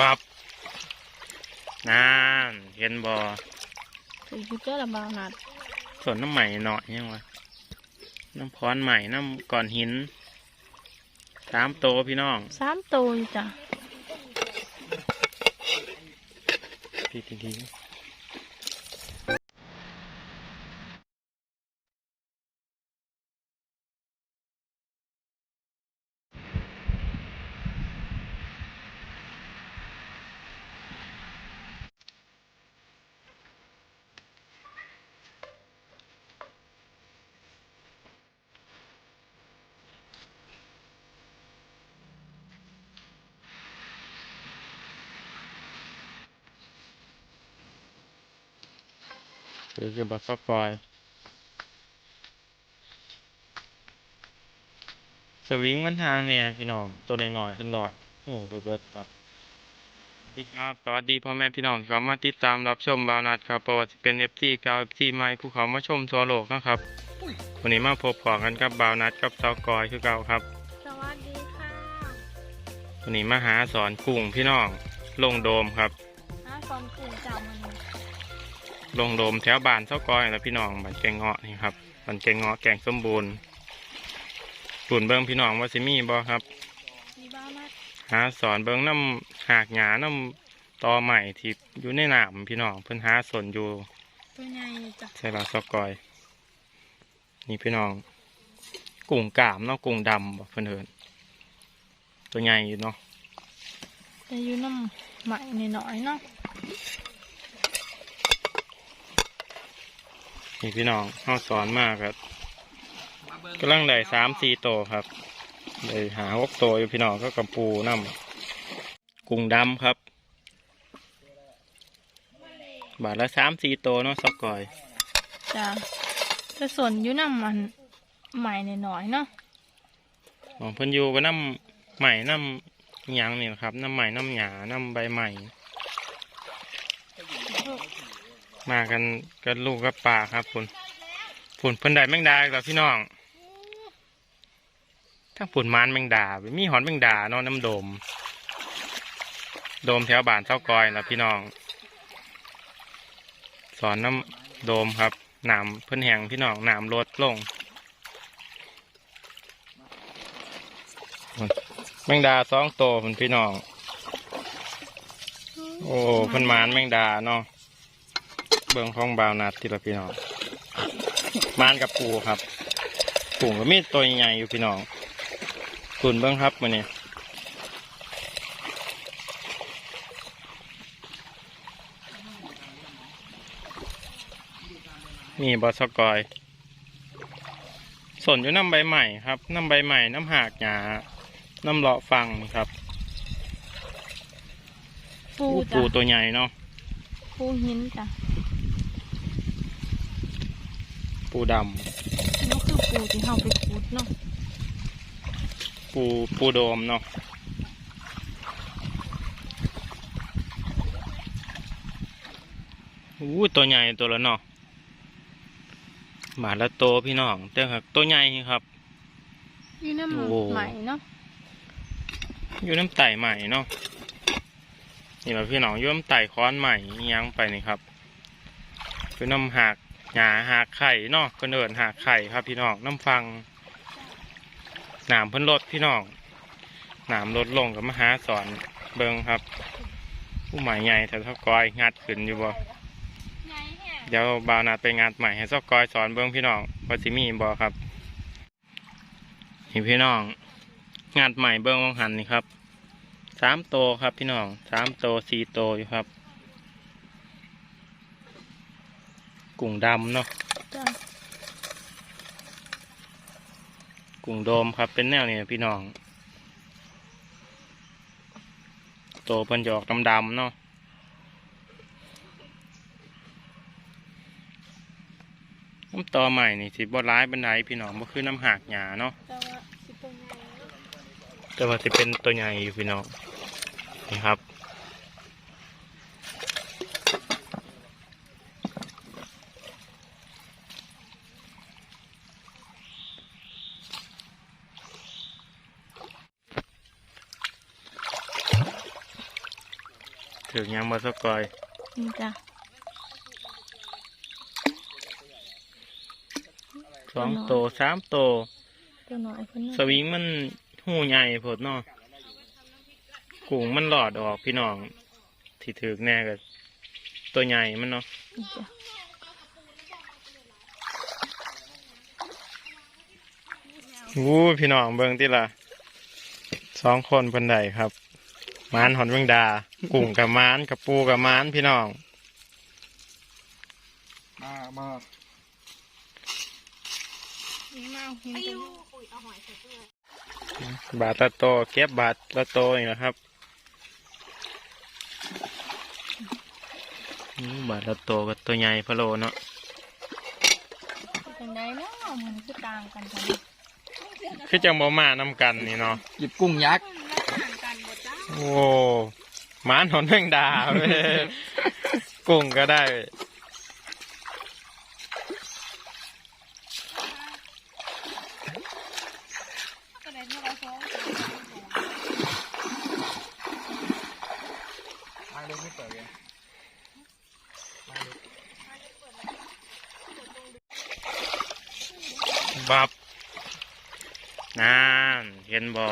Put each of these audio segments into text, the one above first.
บับนั่นเห็นบ่ถือยูเจอร์ละบาวนัดส่วนน้ำใหม่หน่อยยังวะน้ำพรใหม่น้ำก่อนหินสามโตวพี่น้องสามตัวอยู่จ้ะทีทีที หรือคือบัตรฟอยสวิงมันทางเนี่ยพี่น้องตัวน้อยๆขึ้นหลอดโอ้เบิดเบิดครับสวัสดีครับสวัสดีพ่อแม่พี่น้องที่เขามาติดตามรับชมบาวนัดครับเพราะว่าจะเป็นเอฟซีเก่าเอฟซีใหม่ผู้เขามาชมทั่วโลกนะครับวันนี้มาพบปะกันกับบาวนัดกับสาวกอยคือเก่าครับสวัสดีค่ะวันนี้มาหาสอนกุ้งพี่น้องลงโดมครับน้าฟอมกลุ่มจามัน ลงโดมแถวบ้านเสากอยแล้วพี่น้องบ้านแกงเงาะนี่ครับบ้านแกงเงาะแกงสมบูรณ์ปุ่นเบิ้งพี่น้องว่าสิมีบ่ครับมีบ้าวนัดหาสอนเบิ้งน้ำหากหยาน้ำตอใหม่ที่อยู่ในน้ำพี่น้องเพิ่นหาสนอยู่ตัวใหญ่จ้ะใช่ละเสากอย นี่พี่น้องกุ้งกามเนาะกุ้งดำบ่เพิ่นเอินตัวใหญ่อยู่เนาะแต่อยู่น้ำใหม่หน่อยๆเนาะ นี่พี่น้องเฮาสอนมากครับกำลังได้สามสี่โตวครับเลยหาหกโตวอยู่พี่น้องก็กับปูน้ำกุ้งดำครับ บาทละสามสี่โตวเนาะสักก่อยจ้ะแต่ส่วนอยู่น้ำมันใหม่หน่อยๆเนาะของเพิ่นอยู่ก็น้ำใหม่น้ำหยางนี่นะครับน้ำใหม่น้ำหยาน้ำใบใหม่ มากันกันลูกกับป่าครับฝุ่นฝุ่นเพิ่นได้แมงดากแล้วพี่น้องทั้งฝุ่นมานแมงดามีหอนแมงดาเนาะน้ำโดม โดมแถวบ้านเจ้ากอยแล้วพี่น้อง สอนน้ำโดมครับหนามเพิ่นแหงพี่น้องหนามลดลงแมงดาสองโตเพิ่นพี่น้อง โอ้เพิ่นมานแมงดาเนาะ เบิ่งของบาวนัดที่ละพี่น้องมานกับปูครับปูก็มีตัวใหญ่อยู่พี่น้องคุณเบิ่งครับมื้อนี้นี่บอสกอยสนอยู่น้ำใบใหม่ครับน้ำใบใหม่น้ำหากหยาน้ำเลาะฟังนี่ครับ ปูอู้จ้ะปูตัวใหญ่เนาะปูหินจ้ะ ปูดำนี่คือปูที่เราไปขุดเนาะปูปูโดมเนาะอู้ตัวใหญ่ตัวละเนาะบาทละโตวพี่น้องแต่ครับตัวใหญ่ครับอยู่น้โอ้ำใหม่เนาะอยู่น้ำไต่ใหม่เนาะนี่แหละพี่น้องอยู่น้ำไต่ค้อนใหม่อิหยังไปนี่ครับคือน้ำหัก หยาหักไข่นาะเพิ่นเอิญหักไข่ครับพี่น้องน้ำฟังหนามเพิ่นลดพี่น้องหนามลดลงกับมหาสอนเบิงครับ ผู้ใหม่ใหญ่แต่ทกอยงัดขึ้นอยู่บ่เดี๋ยวบาวนาไปงานใหม่ให้ซอกกอยสอนเบิ้งพี่น้องว่าสิมีบ่ครับนี่พี่น้อง งานใหม่เบิ้งวังหันนี่ครับสามโตครับพี่น้องสามโตสี่โตอยู่ครับ กุ้งดำเนาะจ้ะกุ้งโดมครับเป็นแนวนี้พี่น้องโตวเพิ่นจะออกดำๆเนาะน้ำตอใหม่นี่สิบ่ร้ายบันไดพี่น้องบ่คือน้ำหักหยาเนาะแต่ว่าสิเป็นไงแต่ว่าจะเป็นตัวใหญ่อยู่พี่น้องนี่ครับ ถึงยังบ่สกอยนี่จ้ะสองโตสามโตเจ้าหน่อยเพิ่นสวิงมันหูใหญ่โพดเนาะกุ้งมันหลอดออกพี่น้อง ที่ถือแน่ก็ตัวใหญ่มันเนาะนี่จ้ะวู้พี่น้องเบิ่งติล่ะสองคนเพิ่นใดครับ มานหอนเบิ่งดา กุ้งกับมานกับปูกับมานพี่น้อง มามานี่มาหินบาทละโตเก็บบาทละโตนี่แหละครับอืมบาทละโตกับตัวใหญ่พะโลเนาะเป็นไดเนาะมันคือต่างกันจังคือจังบ่มานำกันนี่เนาะหยิบกุ้งยักษ์ต่างกันบ่จ้า โอ้หมานหอนแมงดาเว้ยกุ้งก็ได้ก็ได้ที่เราซ้อมมาเลยไม่เปิดเลยบับนานเห็นบ่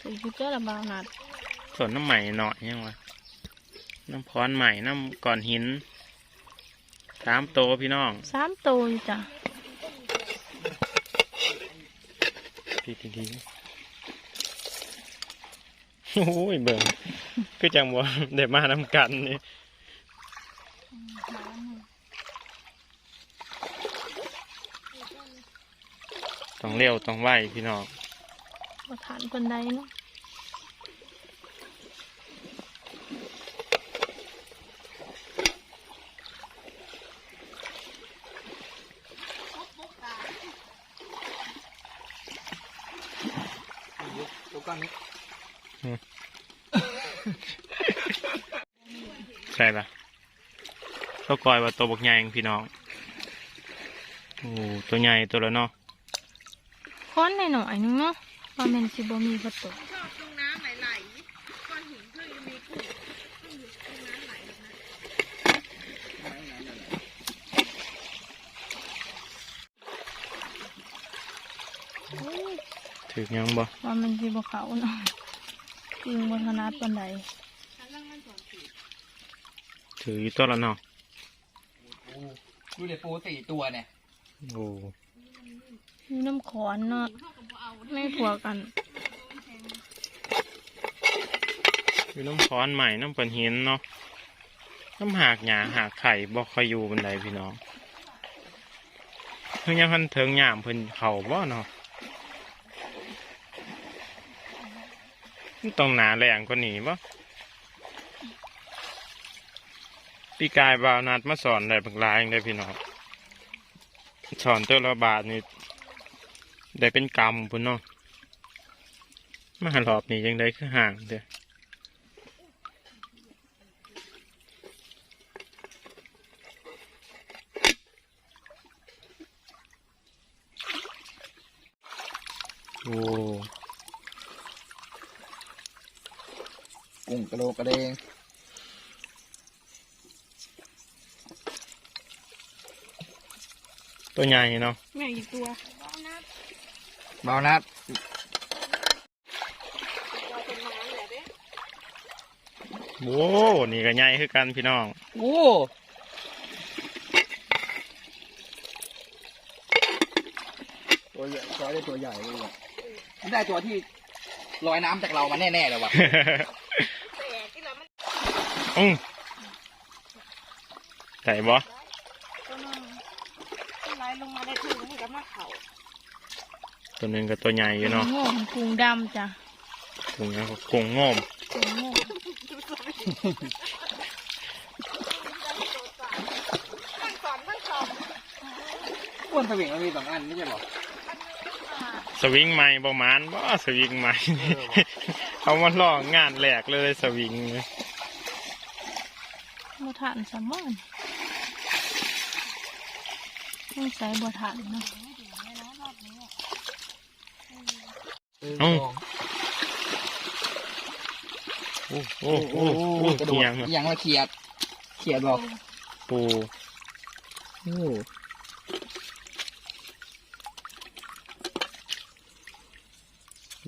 ถือชุดเจ้าละบาวนัด ส่วนน้ำใหม่หน่อยยังวะน้ำพรใหม่น้ำก่อนหินสามโตพี่น้องสามโตอยู่จ้ะทีทีทีโอ้ยเบิ่งคือจังบ่ได้มานำกันนี่ต้องเร็วต้องไวพี่น้องบ่ทานคนใดเนาะ ตัวก้อนนี้ ใช่ละ ตัวกอยว่าตัวบกใหญ่เองพี่น้องโอ้ตัวใหญ่ตัวละเนาะค้อนหน่อยๆนึงเนาะว่าแม่นสิบ่มีประตูถือยังบ่ว่ามันสิบ่เขาเนาะยิงบ่ถนัดปานใดถืออยู่ตัวละเนาะ ดูเดี๋ยวปูสี่ตัวเนี่ยโอ้มีน้ำขอนเนาะไม่ผัวกันอยู่น้ำพรใหม่น้ำเปินหินเนาะน้ำหากหยาหากไข่บ่คอยอยู่บันไดพี่น้องเพิ่งยังพันเถิงหยามเพิ่นเข่าบ่เนาะมันต้องหนาแรงกว่านี้บ่ ปีกายบาวนัดมาสอนได้บักหลายอย่างได้พี่น้องสอนตัวละบาทนี่ได้เป็นกรรมพุ่นเนาะมาหารอบนี้ยังได้คือห่างเด้อโอ้กุ้งกระโดกกระเดง ตัวใหญ่เนาะแม่อีกตัวเบานัดโว้นี่ก็ใหญ่คือกันพี่น้องโอ้ตัวใหญ่ช้อยได้ตัวใหญ่เลยว่ะนี่ได้ตัวที่ลอยน้ำจากเรามาแน่ๆเลยว่ะอืมใส่บ่ตัวนึงไห ลลงมาได้ถึงนี่กับมาเขาตัวหนึ่งก็ตัวใหญ่อยู่เนาะโง่กุ้งดำจ้ะกุ้งแล้วก็กุ้งโง่มกุ้งโง่อ้วนสวิงมันมีสองอันไม่ใช่หรอสวิงใหม่ประมาณบ่สวิงใหม่เอามาลองงานแหลกเลยสวิงเนี่ยบ่ทานสมอน ต้องใส่บ่ทานเนาะเอ้า โอ้โอ้โอ้โอ้กระโดดเอียงเอียงมาเขียด เขียดบอกปูโอ้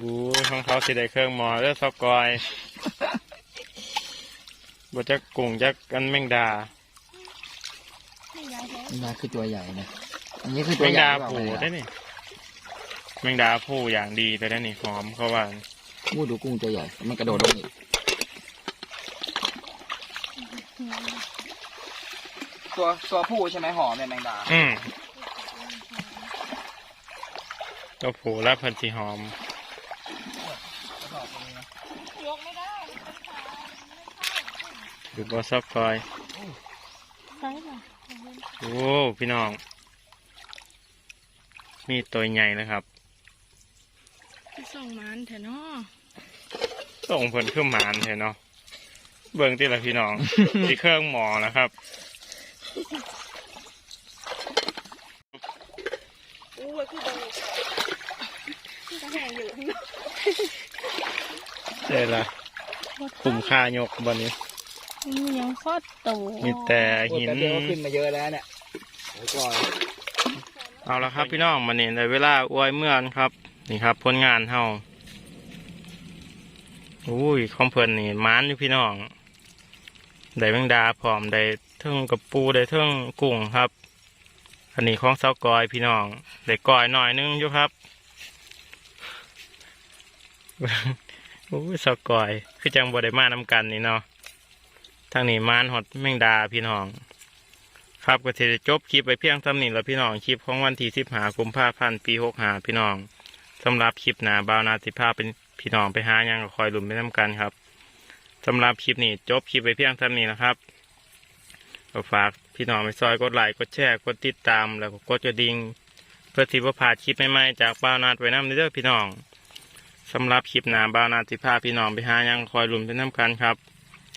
บูของเขาสิได้เครื่องหมอเด้อซอกกอยบ่จักกุ้งจักกันแมงดา ไม่ย้ายแล้วนี่คือตัวใหญ่นะ อันนี้คือตัแมวงใหญ่ดาหรือผูเปล่าได้นี่แมงดาผูอย่างดีแต่ได้นี่หอมเขาว่าพูดดูกุ้งตัวใหญ่ มันกระโดดลงอีก ตัวตัวผู้ใช่ไหมหอมเนี่ยแมงดา อืมตัวผูและพันสีหอม ยกไม่ได้อยู่บ่ซอกกอย ใช่ป่ะโอ้พี่น้องมีตัวใหญ่นะครับที่ส่งมันเถอะเนาะส่งผลขึ้นหมานเถอะเนาะเบิ่งที่ละพี่น้อง ที่เครื่องหมอนะครับอู้ยคือบังจะแห้งอยู่ใช่ละคุ้มค่ายกบันนี้ มียังโคตรโตมีแต่โอ้หินแต่เดียวก็ขึ้นมาเยอะแล้วเนี่ยเดี๋ยวก่อนเอาละครับพี่น้องมันนี่ในเวลาอวยเมื่อนครับ นี่ครับผลงานเฮาอุ้ยคอมเพลินนี่มานอยู่พี่น้องได้แมงดาพร้อมได้เทิงกับปูได้เทิงกุ้งครับ อันนี้ของเสากอยพี่น้องได้กอยหน่อยนึงอยู่ครับอุ้ยเสากอยคือจังบ่ได้มานำกันนี่เนาะ ทางนี้มานหดแมงดาพี่น้อง ครับก็จะจบคลิปไปเพียงเท่านี้แล้วพี่น้องคลิปของวันที่สิบหากุมภาพันธ์ปีหกหาพี่น้องสำหรับคลิปหนาบาวนาสิภาเป็นพี่น้องไปหายังก็คอยหลุมไปน้ำกันครับสำหรับคลิปนี้จบคลิปไปเพียงเท่านี้นะครับก็ฝากพี่น้องไปซอยกดไลค์กดแชร์กดติดตามแล้วก็กดกระดิ่งเพื่อที่ว่าพลาดคลิปใหม่ๆจากบาวนาไว้น้ำเด้อพี่น้องสำหรับคลิปหนาบาวนาสิภาพี่น้องไปหายังคอยหลุมไปน้ำกันครับ